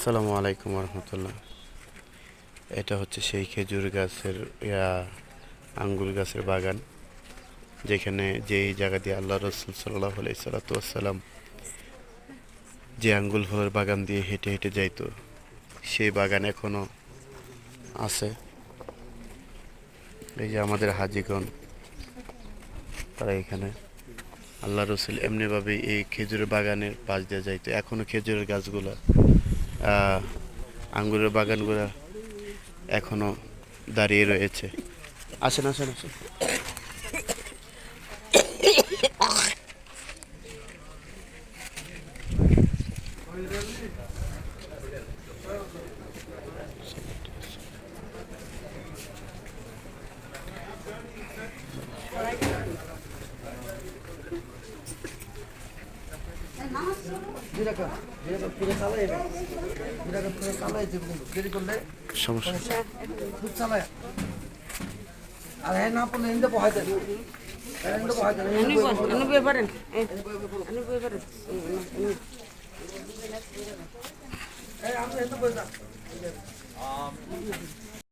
আসসালামু আলাইকুম রহমতুল্লাহ এটা হচ্ছে সেই খেজুর গাছের আঙ্গুর গাছের বাগান, যেখানে যেই জায়গা দিয়ে আল্লাহ রসুল সাল্লাহ সাল্লাতাম যে আঙ্গুল ফলের বাগান দিয়ে হেঁটে হেঁটে যাইতো, সেই বাগান এখনও আছে। এই যে আমাদের হাজিগণ, তারা এখানে। আল্লাহ রসুল এমনিভাবে এই খেজুরের বাগানের পাশ দিয়ে যাইতো। এখনও খেজুরের গাছগুলো আঙ্গুরের বাগানগুলো এখনও দাঁড়িয়ে রয়েছে। আসেন আসেন আসেন। আর হ্যাঁ না পড়লে এনে বহাই দেন এনে বহাই দেন